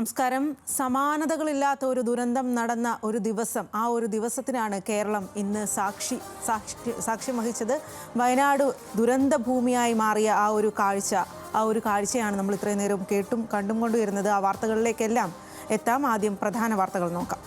നമസ്കാരം. സമാനതകളില്ലാത്ത ഒരു ദുരന്തം നടന്ന ഒരു ദിവസം ആ ഒരു ദിവസത്തിനാണ് കേരളം ഇന്ന് സാക്ഷി സാക്ഷി സാക്ഷ്യം വഹിച്ചത്. വയനാട് ദുരന്ത ഭൂമിയായി മാറിയ ആ ഒരു കാഴ്ച ആ ഒരു കാഴ്ചയാണ് നമ്മൾ ഇത്രയും നേരം കേട്ടും കണ്ടും കൊണ്ടുവരുന്നത് ആ വാർത്തകളിലേക്കെല്ലാം എത്താം. ആദ്യം പ്രധാന വാർത്തകൾ നോക്കാം.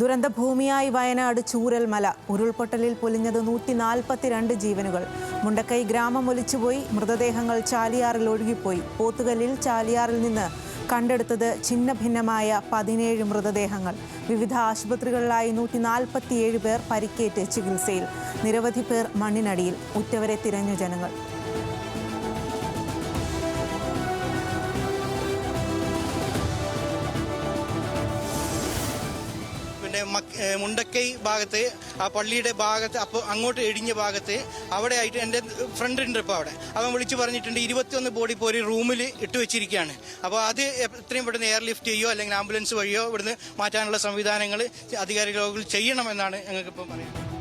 ദുരന്തഭൂമിയായി വയനാട് ചൂരൽമല ഉരുൾപൊട്ടലിൽ പൊലിഞ്ഞത് നൂറ്റി നാൽപ്പത്തിരണ്ട് ജീവനുകൾ. മുണ്ടക്കൈ ഗ്രാമം ഒലിച്ചുപോയി മൃതദേഹങ്ങൾ ചാലിയാറിൽ ഒഴുകിപ്പോയി. പോത്തുകല്ലിൽ ചാലിയാറിൽ നിന്ന് കണ്ടെടുത്തത് ഛിന്ന ഭിന്നമായ പതിനേഴ് മൃതദേഹങ്ങൾ. വിവിധ ആശുപത്രികളിലായി നൂറ്റി നാൽപ്പത്തിയേഴ് പേർ പരിക്കേറ്റ് ചികിത്സയിൽ. നിരവധി പേർ മണ്ണിനടിയിൽ. ഉറ്റവരെ തിരഞ്ഞു ജനങ്ങൾ. പിന്നെ മുണ്ടക്കൈ ഭാഗത്ത് ആ പള്ളിയുടെ ഭാഗത്ത് അപ്പോൾ അങ്ങോട്ട് ഇടിഞ്ഞ ഭാഗത്ത് അവിടെ ആയിട്ട് എന്റെ ഫ്രണ്ട് ഉണ്ട് ഇപ്പോൾ അവിടെ. അവൻ വിളിച്ച് പറഞ്ഞിട്ടുണ്ട് ഇരുപത്തിയൊന്ന് ബോഡി ഇപ്പോൾ ഒരു റൂമിൽ ഇട്ട് വെച്ചിരിക്കുകയാണ് അപ്പോൾ അത് എത്രയും പെട്ടെന്ന് എയർ ലിഫ്റ്റ് ചെയ്യോ അല്ലെങ്കിൽ ആംബുലൻസ് വഴിയോ ഇവിടുന്ന് മാറ്റാനുള്ള സംവിധാനങ്ങൾ അധികാരികൾ ചെയ്യണമെന്നാണ് ഞങ്ങൾക്കിപ്പോൾ പറയുന്നത്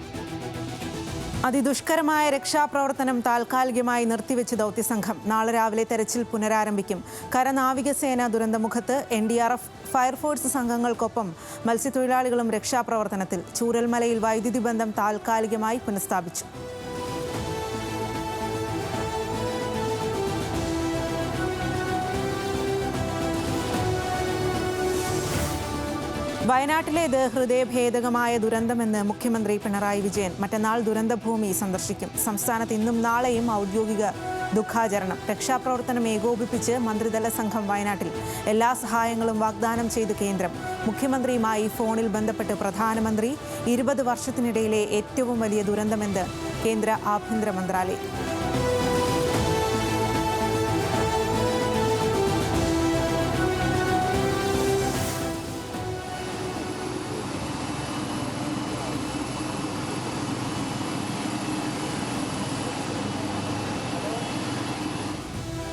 അതിദുഷ്കരമായ രക്ഷാപ്രവർത്തനം താൽക്കാലികമായി നിർത്തിവെച്ച് ദൗത്യസംഘം. നാളെ രാവിലെ തെരച്ചിൽ പുനരാരംഭിക്കും. കരനാവികസേന ദുരന്തമുഖത്ത് N D R F fire force സംഘങ്ങൾക്കൊപ്പം മത്സ്യത്തൊഴിലാളികളും രക്ഷാപ്രവർത്തനത്തിൽ. ചൂരൽമലയിൽ വൈദ്യുതി ബന്ധം താൽക്കാലികമായി പുനഃസ്ഥാപിച്ചു. വയനാട്ടിലേത് ഹൃദയഭേദകമായ ദുരന്തമെന്ന് മുഖ്യമന്ത്രി പിണറായി വിജയൻ മറ്റന്നാൾ ദുരന്തഭൂമി സന്ദർശിക്കും. സംസ്ഥാനത്ത് ഇന്നും നാളെയും ഔദ്യോഗിക ദുഃഖാചരണം. രക്ഷാപ്രവർത്തനം ഏകോപിപ്പിച്ച് മന്ത്രിതല സംഘം വയനാട്ടിൽ എല്ലാ സഹായങ്ങളും വാഗ്ദാനം ചെയ്ത് കേന്ദ്രം. മുഖ്യമന്ത്രിയുമായി ഫോണിൽ ബന്ധപ്പെട്ട് പ്രധാനമന്ത്രി ഇരുപത് വർഷത്തിനിടയിലെ ഏറ്റവും വലിയ ദുരന്തമെന്ന് കേന്ദ്ര ആഭ്യന്തര മന്ത്രാലയം.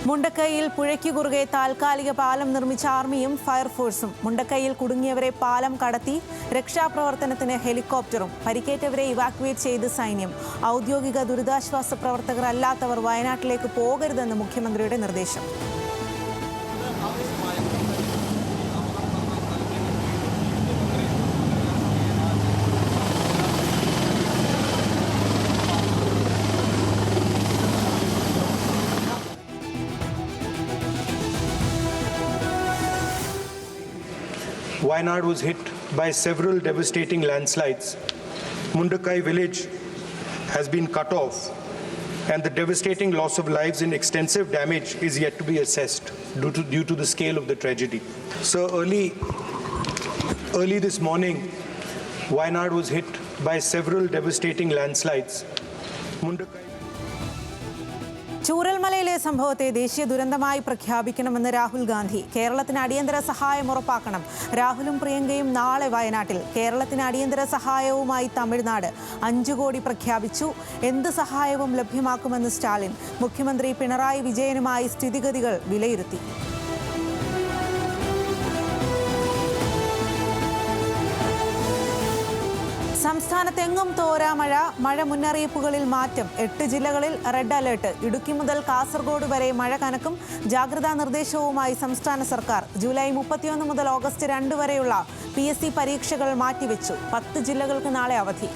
മുണ്ടക്കൈയിൽ പുഴയ്ക്ക് കുറുകെ താൽക്കാലിക പാലം നിർമ്മിച്ച ആർമിയും ഫയർഫോഴ്സും മുണ്ടക്കൈയിൽ കുടുങ്ങിയവരെ പാലം കടത്തി രക്ഷാപ്രവർത്തനത്തിന് ഹെലികോപ്റ്ററും പരിക്കേറ്റവരെ ഇവാക്യുവേറ്റ് ചെയ്ത് സൈന്യം. ഔദ്യോഗിക ദുരിതാശ്വാസ പ്രവർത്തകർ അല്ലാത്തവർ വയനാട്ടിലേക്ക് പോകരുതെന്ന് മുഖ്യമന്ത്രിയുടെ നിർദ്ദേശം. Wayanad was hit by several devastating landslides. Mundakai village has been cut off, and the devastating loss of lives and extensive damage is yet to be assessed due to, due to the scale of the tragedy. So early, early this morning, Wayanad was hit by several devastating landslides. Mundakai ചൂരൽമലയിലെ സംഭവത്തെ ദേശീയ ദുരന്തമായി പ്രഖ്യാപിക്കണമെന്ന് രാഹുൽ ഗാന്ധി. കേരളത്തിന് അടിയന്തര സഹായം ഉറപ്പാക്കണം. രാഹുലും പ്രിയങ്കയും നാളെ വയനാട്ടിൽ. കേരളത്തിന് അടിയന്തര സഹായവുമായി തമിഴ്നാട് അഞ്ചു കോടി പ്രഖ്യാപിച്ചു. എന്ത് സഹായവും ലഭ്യമാക്കുമെന്ന് സ്റ്റാലിൻ. മുഖ്യമന്ത്രി പിണറായി വിജയനുമായി സ്ഥിതിഗതികൾ വിലയിരുത്തി. സംസ്ഥാനത്തെങ്ങും തോരാമഴ മഴ മുന്നറിയിപ്പുകളിൽ മാറ്റം. എട്ട് ജില്ലകളിൽ റെഡ് അലേർട്ട്. ഇടുക്കി മുതൽ കാസർഗോഡ് വരെ മഴ കനക്കും. ജാഗ്രതാ നിർദ്ദേശവുമായി സംസ്ഥാന സർക്കാർ. ജൂലൈ മുപ്പത്തിയൊന്ന് മുതൽ ഓഗസ്റ്റ് രണ്ട് വരെയുള്ള പി പരീക്ഷകൾ മാറ്റിവെച്ചു. പത്ത് ജില്ലകൾക്ക് നാളെ അവധി.